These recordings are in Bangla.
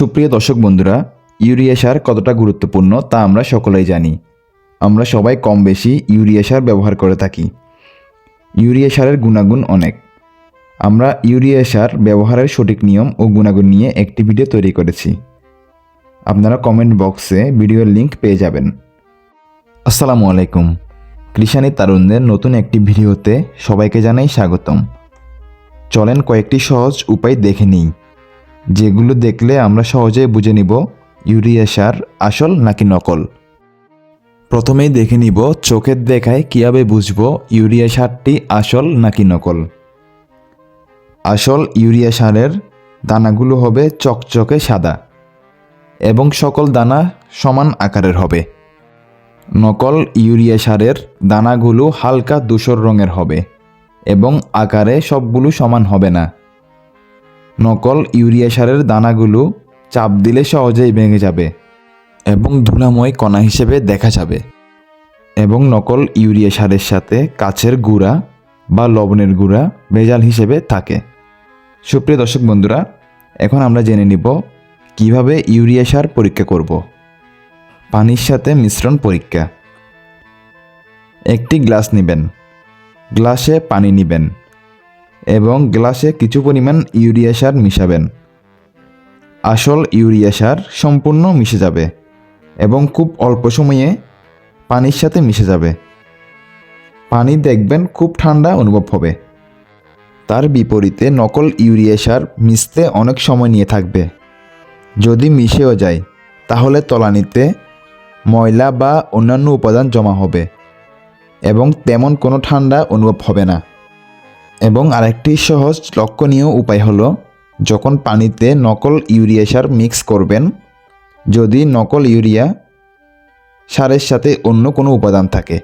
সুপ্রিয় দর্শক বন্ধুরা, ইউরিয়া সার কতটা গুরুত্বপূর্ণ তা আমরা সকলেই জানি। আমরা সবাই কম বেশি ইউরিয়া সার ব্যবহার করে থাকি। ইউরিয়া সারের গুণাগুণ অনেক। আমরা ইউরিয়া সার ব্যবহারের সঠিক নিয়ম ও গুণাগুণ নিয়ে একটি ভিডিও তৈরি করেছি। আপনারা কমেন্ট বক্সে ভিডিওর লিংক পেয়ে যাবেন। আসসালামু আলাইকুম। কৃষানি তারুণদের নতুন একটি ভিডিওতে সবাইকে জানাই স্বাগতম। চলেন কয়েকটি সহজ উপায় দেখে নিই। যেগুলো দেখলে আমরা সহজেই বুঝে নিব ইউরিয়া সার আসল নাকি নকল। প্রথমেই দেখে নিব চোখের দেখায় কীভাবে বুঝব ইউরিয়া সারটি আসল নাকি নকল। আসল ইউরিয়া সারের দানাগুলো হবে চকচকে সাদা এবং সকল দানা সমান আকারের হবে। নকল ইউরিয়া সারের দানাগুলো হালকা ধূসর রঙের হবে এবং আকারে সবগুলো সমান হবে না। নকল ইউরিয়া সারের দানাগুলো চাপ দিলে সহজেই ভেঙে যাবে এবং ধুলাময় কণা হিসেবে দেখা যাবে এবং নকল ইউরিয়া সারের সাথে কাছের গুঁড়া বা লবণের গুঁড়া ভেজাল হিসেবে থাকে। সুপ্রিয় দর্শক বন্ধুরা, এখন আমরা জেনে নিব কীভাবে ইউরিয়া সার পরীক্ষা করব। পানির সাথে মিশ্রণ পরীক্ষা। একটি গ্লাস নেবেন। গ্লাসে পানি নেবেন। এবং গ্লাসে কিছু পরিমাণ ইউরিয়া সার মিশাবেন। আসল ইউরিয়া সার সম্পূর্ণ মিশে যাবে এবং খুব অল্প সময়ে পানির সাথে মিশে যাবে। পানি দেখবেন খুব ঠান্ডা অনুভব হবে। তার বিপরীতে নকল ইউরিয়া সার মিশতে অনেক সময় নিয়ে থাকবে। যদি মিশেও যায়, তাহলে তলানিতে ময়লা বা অন্যান্য উপাদান জমা হবে এবং তেমন কোনো ঠান্ডা অনুভব হবে না। এবং আরেকটি সহজ লক্ষণীয় উপায় হলো, যখন পানিতে নকল ইউরিয়া সার মিক্স করবেন, যদি নকল ইউরিয়া সারের সাথে অন্য কোনো উপাদান থাকে,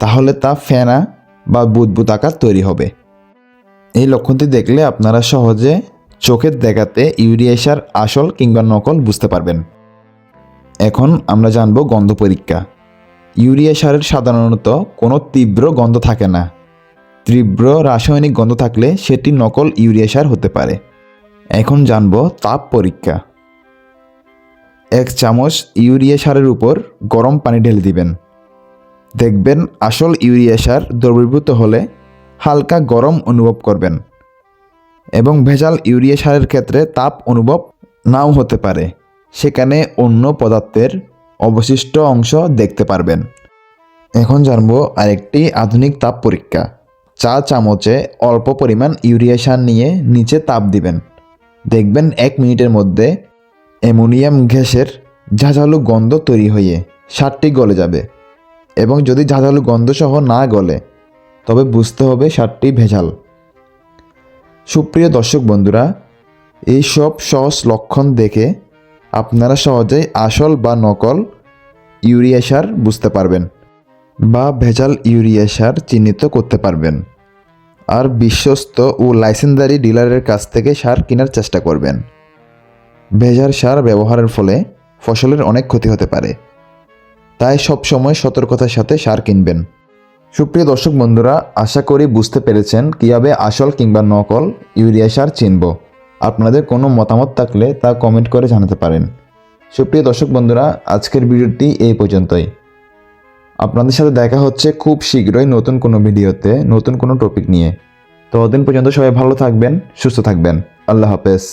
তাহলে তা ফেনা বা বুদবুদ আকার তৈরি হবে। এই লক্ষণটি দেখলে আপনারা সহজে চোখের দেখাতে ইউরিয়া সার আসল কিংবা নকল বুঝতে পারবেন। এখন আমরা জানব গন্ধ পরীক্ষা। ইউরিয়া সারের সাধারণত কোনো তীব্র গন্ধ থাকে না। তীব্র রাসায়নিক গন্ধ থাকলে সেটি নকল ইউরিয়া সার হতে পারে। এখন জানব তাপ পরীক্ষা। এক চামচ ইউরিয়া সারের উপর গরম পানি ঢেলে দিবেন। দেখবেন আসল ইউরিয়া সার দ্রবীভূত হলে হালকা গরম অনুভব করবেন এবং ভেজাল ইউরিয়া সারের ক্ষেত্রে তাপ অনুভব নাও হতে পারে। সেখানে অন্য পদার্থের অবশিষ্ট অংশ দেখতে পারবেন। এখন জানব আরেকটি আধুনিক তাপ পরীক্ষা। চা চামচে অল্প পরিমাণ ইউরিয়া সার নিয়ে নিচে তাপ দিবেন। দেখবেন এক মিনিটের মধ্যে অ্যামোনিয়াম গ্যাসের ঝাঁঝালু গন্ধ তৈরি হয়ে সারটি গলে যাবে এবং যদি ঝাঁঝালু গন্ধসহ না গলে, তবে বুঝতে হবে সারটি ভেজাল। সুপ্রিয় দর্শক বন্ধুরা, এই সব সহজ লক্ষণ দেখে আপনারা সহজেই আসল বা নকল ইউরিয়া সার বুঝতে পারবেন। বা ভেজাল ইউরিয়া সার চিহ্নিত করতে পারবেন। আর বিশ্বস্ত ও লাইসেন্সদারি ডিলারের কাছ থেকে সার কেনার চেষ্টা করবেন। ভেজাল সার ব্যবহারের ফলে ফসলের অনেক ক্ষতি হতে পারে। তাই সবসময় সতর্কতার সাথে সার কিনবেন। সুপ্রিয় দর্শক বন্ধুরা, আশা করি বুঝতে পেরেছেন কীভাবে আসল কিংবা নকল ইউরিয়া সার চিনব। আপনাদের কোনো মতামত থাকলে তা কমেন্ট করে জানাতে পারেন। সুপ্রিয় দর্শক বন্ধুরা, আজকের ভিডিওটি এই পর্যন্তই। আপনাদের সাথে দেখা হচ্ছে খুব শীঘ্রই নতুন কোনো ভিডিওতে, নতুন কোনো টপিক নিয়ে। ততদিন পর্যন্ত সবাই ভালো থাকবেন, সুস্থ থাকবেন। আল্লাহ হাফেজ।